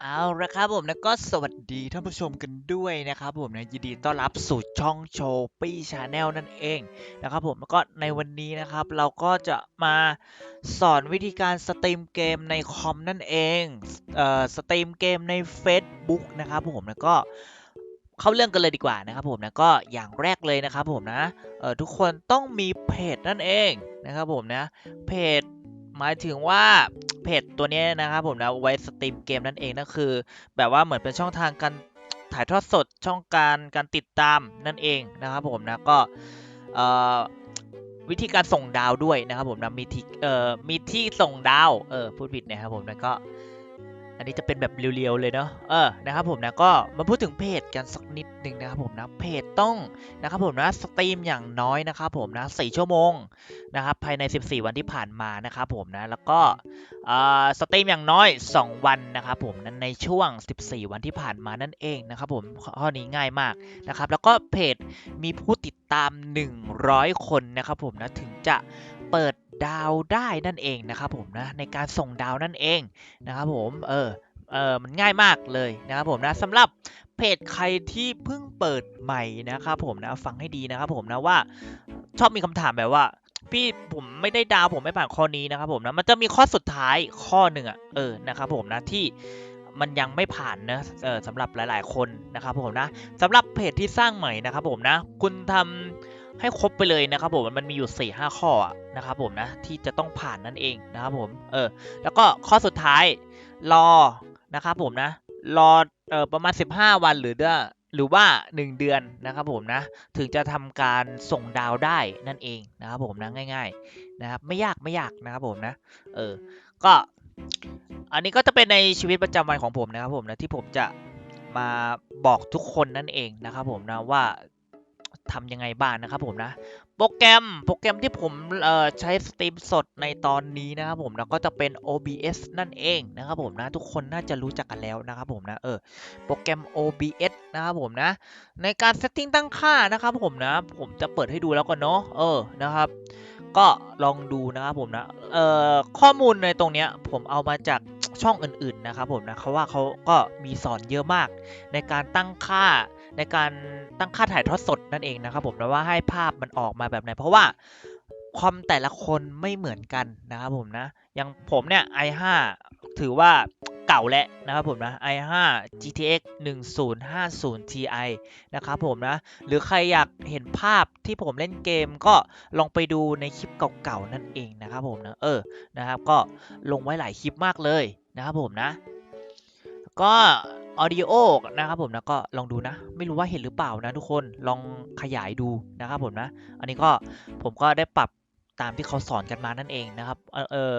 เอาละครับผมนะก็สวัสดีท่านผู้ชมกันด้วยนะครับผมนะยินดีต้อนรับสู่ช่องโชปี้ชาแนลนั่นเองนะครับผมแล้วก็ในวันนี้นะครับ เราก็จะมาสอนวิธีการสตรีมเกมในคอมนั่นเองเอ่อสตรีมเกมใน Facebook นะครับผมแล้วก็เข้าเรื่องกันเลยดีกว่านะครับผมนะก็อย่างแรกเลยนะครับผมนะเอ่อทุกคนต้องมีเพจนั่นเองนะครับผมนะเพจหมายถึงว่า เพจตัวนี้นะครับผมนะไว้สตรีมเกมนั่นเองนั่นคือ แบบว่าเหมือนเป็นช่องทางการถ่ายทอดสดช่องการการติดตามนั่นเองนะครับผมนะก็วิธีการส่งดาวด้วยนะครับผมนะมีที่มีที่ส่งดาวเออพูดผิดนะครับผมนะก็ อันนี้จะเป็นแบบเรียวๆเลยเนาะ เออ นะครับผมนะ ก็มาพูดถึงเพจกันสักนิดหนึ่งนะครับผมนะ เพจต้องนะครับผมนะสตรีมอย่างน้อยนะครับผมนะ4ชั่วโมงนะครับภายใน 14 วันที่ผ่านมานะครับผมนะ แล้วก็สตรีมอย่างน้อย 2 วันนะครับผมนั้นในช่วง 14 วันที่ผ่านมานั่นเองนะครับผมข้อนี้ง่ายมากนะครับ แล้วก็เพจมีผู้ติดตาม 100 คนนะครับผมนะถึงจะเปิด ดาวได้นั่นเองนะครับผมนะในการส่งดาวนั่นเองนะครับผมเออเออมันง่ายมากเลยนะครับผมนะสำหรับเพจใครที่เพิ่งเปิดใหม่นะครับผมนะฟังให้ดีนะครับผมนะว่าชอบมีคำถามแบบว่า พี่ผมไม่ได้ดาวผมไม่ผ่านข้อนี้นะครับผมนะมันจะมีข้อสุดท้ายข้อหนึ่งอะเออนะครับผมนะที่มันยังไม่ผ่านนะเออสำหรับหลาย ๆ คนนะครับผมนะสำหรับเพจที่สร้างใหม่นะครับผมนะ คุณทำ ให้ครบไปเลยนะครับผมมันมีอยู่4ี่ห้าข้อนะครับผมนะที่จะต้องผ่านนั่นเองนะครับผมเออแล้วก็ข้อสุดท้ายรอนะครับผมนะรอเออประมาณ 15 วันหรือเดือหรือว่า 1 เดือนนะครับผมนะถึงจะทำการส่งดาวได้นั่นเองนะครับผมนะง่ายๆนะครับไม่ยากไม่ยากนะครับผมนะเออก็อันนี้ก็จะเป็นในชีวิตประจำวันของผมนะครับผมนะที่ผมจะมาบอกทุกคนนั่นเองนะครับผมนะว่า ทำยังไงบ้างนะครับผมนะ โปรแกรมโปรแกรมที่ผมใช้สตรีมสดในตอนนี้นะครับผมแล้วก็จะเป็น OBS นั่นเองนะครับผมนะทุกคนน่าจะรู้จักกันแล้วนะครับผมนะเออโปรแกรม OBS นะครับผมนะ ในการเซตติ้งตั้งค่านะครับผมนะ ผมจะเปิดให้ดูแล้วกันเนาะเออนะครับก็ลองดูนะครับผมนะ เอ่อ ข้อมูลในตรงเนี้ยผมเอามาจากช่องอื่นๆนะครับผมนะเขาว่าเขาก็มีสอนเยอะมากในการตั้งค่า ในการตั้งค่าถ่ายทอดสดนั่นเองนะครับผมนะว่าให้ภาพมันออกมาแบบไหน เพราะว่าคอมแต่ละคนไม่เหมือนกันนะครับผมนะอย่างผมเนี่ย i5 ถือว่าเก่าแล้วนะครับผมนะ i5 GTX 1050 Ti นะครับผมนะ หรือใครอยากเห็นภาพที่ผมเล่นเกมก็ลองไปดูในคลิปเก่าๆนั่นเองนะครับผมนะ เออ นะครับ ก็ลงไว้หลายคลิปมากเลยนะครับผมนะ ก็ ออดิโอนะครับผมนะก็ลองดูนะ ไม่รู้ว่าเห็นหรือเปล่านะทุกคนลองขยายดูนะครับผมนะ อันนี้ก็ผมก็ได้ปรับตามที่เขาสอนกันมานั่นเองนะครับเออเออ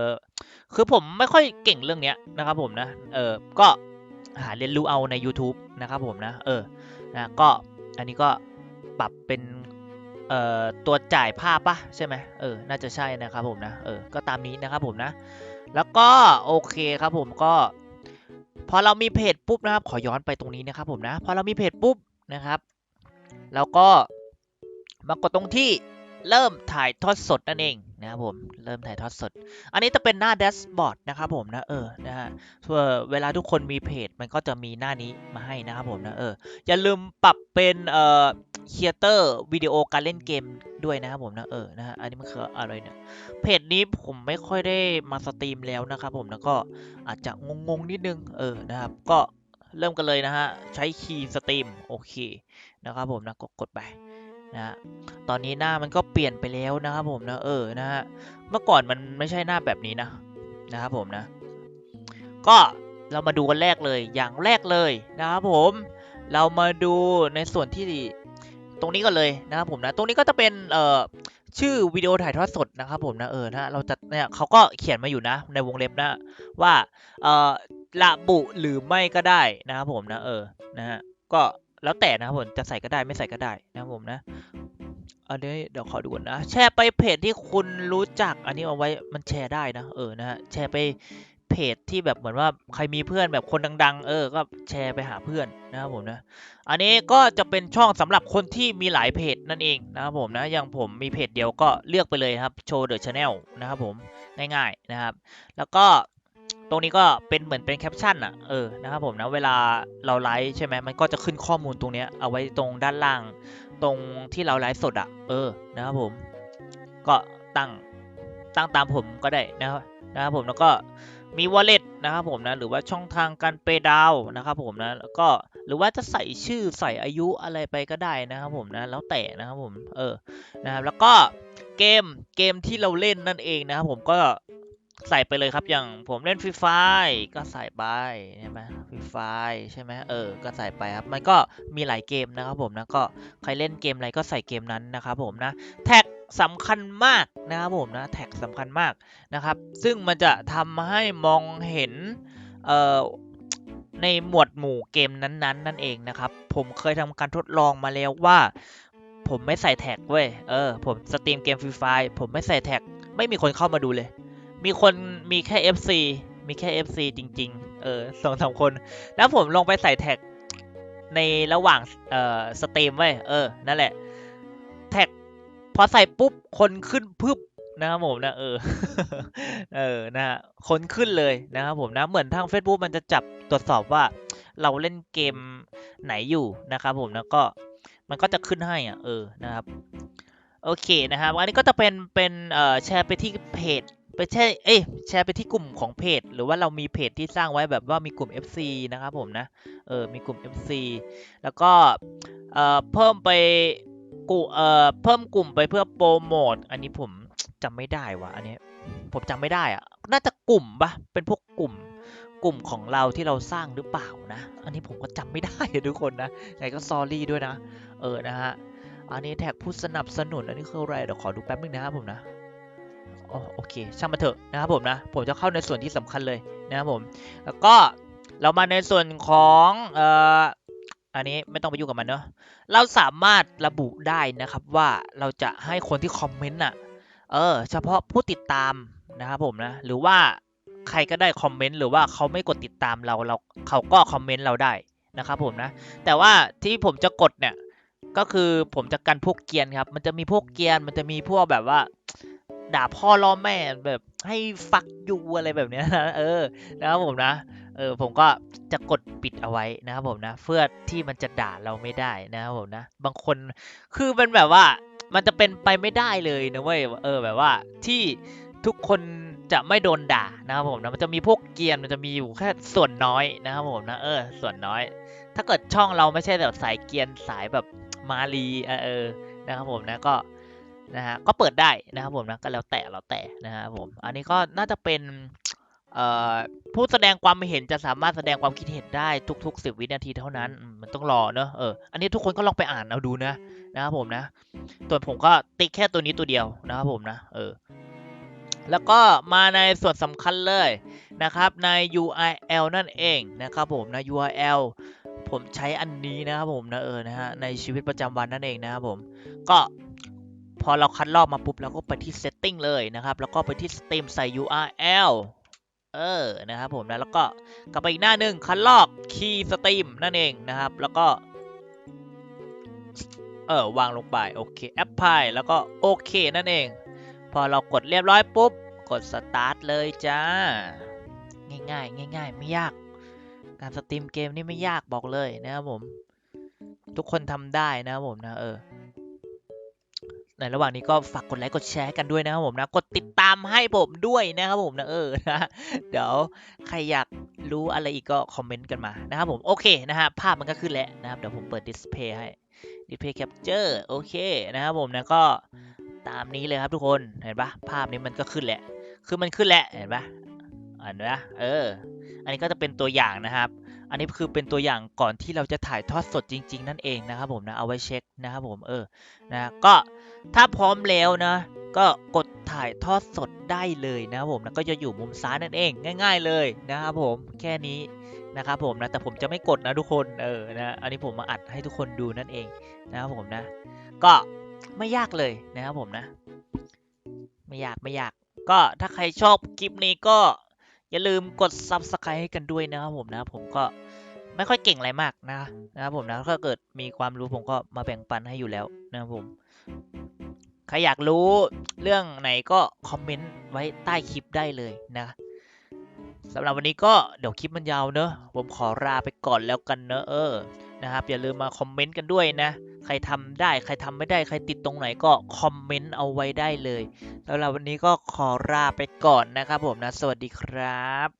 คือผมไม่ค่อยเก่งเรื่องเนี้ยนะครับผมนะเออก็หาเรียนรู้เอาใน YouTube นะครับผมนะเออนะก็อันนี้ก็ปรับเป็นเอ่อตัวจ่ายภาพปะใช่ไหมเออน่าจะใช่นะครับผมนะเออก็ตามนี้นะครับผมนะ แล้วก็โอเคครับผมก็ พอเรามีเพจปุ๊บนะครับ ขอย้อนไปตรงนี้นะครับผมนะ พอเรามีเพจปุ๊บนะครับ แล้วก็มากดตรงที่ เริ่มถ่ายทอดสดนั่นเองนะครับผมเริ่มถ่ายทอดสด อันนี้จะเป็นหน้าแดชบอร์ดนะครับผมนะเออนะฮะเวลาทุกคนมีเพจมันก็จะมีหน้านี้มาให้นะครับผมนะเอออย่าลืมปรับเป็นเอ่อเคียเตอร์วิดีโอการเล่นเกมด้วยนะครับผมนะเออนะฮะอันนี้มันคืออะไรเนี่ยเพจนี้ผมไม่ค่อยได้มาสตรีมแล้วนะครับผมแล้วก็อาจจะงงๆนิดนึงเออนะครับก็เริ่มกันเลยนะฮะใช้คีย์สตรีมโอเคนะครับผมนะกดกดไป นะตอนนี้หน้ามันก็เปลี่ยนไปแล้วนะครับผมนะเออนะฮะเมื่อก่อนมันไม่ใช่หน้าแบบนี้นะนะครับผมนะ ก็เรามาดูกันแรกเลยอย่างแรกเลยนะครับผมเรามาดูในส่วนที่ตรงนี้ก่อนเลยนะครับผมนะตรงนี้ก็จะเป็นเอ่อชื่อวิดีโอถ่ายทอดสดนะครับผมนะเออนะเราจะเนี่ยเขาก็เขียนมาอยู่นะ ในวงเล็บนะว่าเอ่อระบุหรือไม่ก็ได้นะครับผมนะเออนะฮะก็ แล้วแต่นะครับผมจะใส่ก็ได้ไม่ใส่ก็ได้นะครับผมนะอันนี้เดี๋ยวขอดูก่อนนะ แชร์ไปเพจที่คุณรู้จัก อันนี้เอาไว้มันแชร์ได้นะ เออนะฮะแชร์ไปเพจที่แบบเหมือนว่าใครมีเพื่อนแบบคนดัง ๆ เออ ก็แชร์ไปหาเพื่อนนะครับผมนะ อันนี้ก็จะเป็นช่องสำหรับคนที่มีหลายเพจนั่นเองนะครับผมนะ อย่างผมมีเพจเดียวก็เลือกไปเลยครับโชว์เดอะชาแนลนะครับผมง่ายๆนะครับ แล้วก็ ตรงนี้ก็เป็นเหมือนเป็นแคปชั่นอะเออนะครับผมนะเวลาเราไลฟ์ใช่ไหมมันก็จะขึ้นข้อมูลตรงเนี้ยเอาไว้ตรงด้านล่าง ตรงที่เราไลฟ์สดอะเออนะครับผม ก็ตั้งตั้งตามผมก็ได้นะครับนะครับผมแล้วก็มี wallet นะครับผมนะหรือว่าช่องทางการเปดาวนะครับผมนะแล้วก็หรือว่าจะใส่ชื่อใส่อายุอะไรไปก็ได้นะครับผมนะแล้วแต่นะครับผมเออนะครับแล้วก็เกมเกมที่เราเล่นนั่นเองนะครับผมก็ ใส่ไปเลยครับอย่างผมเล่นฟรีไฟก็ใส่ไปใช่ไหมฟรีไฟใช่ไหมเออ ก็ใส่ไปครับ มันก็มีหลายเกมนะครับผมนะก็ใครเล่นเกมอะไรก็ใส่เกมนั้นนะครับผมนะแท็กสำคัญมากนะครับผมนะแท็กสำคัญมากนะครับ ซึ่งมันจะทำให้มองเห็นเอ่อในหมวดหมู่เกมนั้นๆนั่นเองนะครับ ผมเคยทำการทดลองมาแล้วว่า ผมไม่ใส่แท็กเว้ยเออผมสตรีมเกมฟรีไฟผมไม่ใส่แท็กไม่มีคนเข้ามาดูเลย มีคนมีแค่ FC มีแค่ FC จริง ๆ เออสองสามคน แล้วผมลงไปใส่แท็กในระหว่างเอ่อสตรีมเว้เออ นั่นแหละ แท็กพอใส่ปุ๊บ คนขึ้นพึบนะครับผมนะเออ เออนะฮะคนขึ้นเลยนะครับผมนะ เหมือนทาง Facebook มันจะจับตรวจสอบว่าเราเล่นเกมไหนอยู่นะครับผมนะก็มันก็จะขึ้นให้อะเออนะครับ โอเคนะครับ อันนี้ก็จะเป็นเป็นเอ่อแชร์ไปที่เพจ ไปแชร์เอ้ยแชร์ไปที่กลุ่มของเพจ หรือว่าเรามีเพจที่สร้างไว้แบบว่ามีกลุ่ม FC นะครับผมนะเออมีกลุ่ม FC แล้วก็เอ่อเพิ่มไปกูเอ่อเพิ่มกลุ่มไปเพื่อโปรโมทอันนี้ผมจำไม่ได้ว่ะอันนี้ผมจำไม่ได้อะน่าจะกลุ่มปะเป็นพวกกลุ่มกลุ่มของเราที่เราสร้างหรือเปล่านะ อันนี้ผมก็จำไม่ได้ทุกคนนะไงก็ซอรี่ด้วยนะ เออ นะฮะ อันนี้แท็กผู้สนับสนุน อันนี้คืออะไร เดี๋ยวขอดูแป๊บนึงนะครับผมนะ โอเค ช่างมันเถอะนะครับผมนะ ผมจะเข้าในส่วนที่สำคัญเลยนะครับผม แล้วก็เรามาในส่วนของเอ่ออันนี้ไม่ต้องไปยุ่งกับมันเนอะเราสามารถระบุได้นะครับว่าเราจะให้คนที่คอมเมนต์อะ เออ เฉพาะผู้ติดตามนะครับผมนะ หรือว่าใครก็ได้คอมเมนต์หรือว่าเขาไม่กดติดตามเราเราเขาก็คอมเมนต์เราได้นะครับผมนะ แต่ว่าที่ผมจะกดเนี่ยก็คือผมจะกันพวกเกียนครับ มันจะมีพวกเกียน มันจะมีพวกแบบว่า ด่าพ่อล่อแม่แบบให้ฟักยูอะไรแบบเนี้ยนะเออนะครับผมนะเออผมก็จะกดปิดเอาไว้นะครับผมนะ เพื่อที่มันจะด่าเราไม่ได้นะครับผมนะ บางคนคือมันแบบว่ามันจะเป็นไปไม่ได้เลยนะเว้ยเออแบบว่าที่ทุกคนจะไม่โดนด่านะครับผมนะมันจะมีพวกเกียนมันจะมีอยู่แค่ส่วนน้อยนะครับผมนะเออ ส่วนน้อย ถ้าเกิดช่องเราไม่ใช่แบบสายเกียนสายแบบมาลีเออเออนะครับผมนะก็ นะฮะก็เปิดได้นะครับผมนะก็แล้วแต่แล้วแต่นะครับผมอันนี้ก็น่าจะเป็นเอ่อผู้แสดงความเห็นจะสามารถแสดงความคิดเห็นได้ทุก ๆ 10 วินาทีเท่านั้นอืมมันต้องรอเนอะเอออันนี้ทุกคนก็ลองไปอ่านเอาดูนะนะครับผมนะส่วนผมก็ติ๊กแค่ตัวนี้ตัวเดียวนะครับผมนะเออแล้วก็มาในส่วนสำคัญเลยนะครับใน URL นั่นเองนะครับผมนะ URL ผมใช้อันนี้นะครับผมนะเออนะฮะในชีวิตประจำวันนั่นเองนะครับผมก็ พอเราคัดลอกมาปุ๊บเราก็ไปที่ setting เลยนะครับ แล้วก็ไปที่ stream ใส่ URL เออ นะครับผมนะแล้วก็กลับไปอีกหน้าหนึ่งคัดลอก key Steam นั่นเองนะครับ แล้วก็ เออ วางลงไป โอเค apply แล้วก็โอเค นั่นเอง พอเรากดเรียบร้อยปุ๊บ กด start เลยจ้า ง่ายๆ ง่ายๆ ไม่ยาก การสตรีมเกมนี่ไม่ยากบอกเลยนะครับผม ทุกคนทำได้นะครับผมนะ เออ ในระหว่างนี้ก็ฝากกดไลค์กดแชร์กันด้วยนะครับผมนะกดติดตามให้ผมด้วยนะครับผมนะเออนะเดี๋ยวใครอยากรู้อะไรอีกก็คอมเมนต์กันมานะครับผมโอเคนะฮะภาพมันก็ขึ้นแล้วนะครับเดี๋ยวผมเปิดดิสเพย์ให้ดิสเพย์แคปเจอร์โอเคนะครับผมนะก็ตามนี้เลยครับทุกคนเห็นปะภาพนี้มันก็ขึ้นแหละคือมันขึ้นแหล้วเห็นปะเห็นปะเออ อันนี้ก็จะเป็นตัวอย่างนะครับ อันนี้คือเป็นตัวอย่างก่อนที่เราจะถ่ายทอดสดจริง ๆ นั่นเองนะครับผมนะเอาไว้เช็คนะครับผมเออนะก็ถ้าพร้อมแล้วนะ ก็กดถ่ายทอดสดได้เลยนะครับผมนะก็จะอยู่มุมซ้ายนั่นเองง่าย ๆ เลยนะครับผมแค่นี้นะครับผมนะแต่ผมจะไม่กดนะทุกคนเออนะอันนี้ผมมาอัดให้ทุกคนดูนั่นเองนะครับผมนะ ก็ไม่ยากเลยนะครับผมนะ ไม่ยากไม่ยาก ก็ถ้าใครชอบคลิปนี้ก็ อย่าลืมกด subscribe ให้กันด้วยนะครับผมนะผมก็ไม่ค่อยเก่งอะไรมากนะนะครับผมนะถ้าเกิดมีความรู้ผมก็มาแบ่งปันให้อยู่แล้วนะครับผมใครอยากรู้เรื่องไหนก็คอมเมนต์ไว้ใต้คลิปได้เลยนะสำหรับวันนี้ก็เดี๋ยวคลิปมันยาวเนอะผมขอลาไปก่อนแล้วกันเนอะเออนะครับอย่าลืมมาคอมเมนต์กันด้วยนะ ครทำได้ใครทำไม่ได้ใครติดตรงไหนก็คอมเมนต์เอาไว้ได้เลยแล้วเราวันนี้ก็ขอลาไปก่อนนะครับผมนะ สวัสดีครับ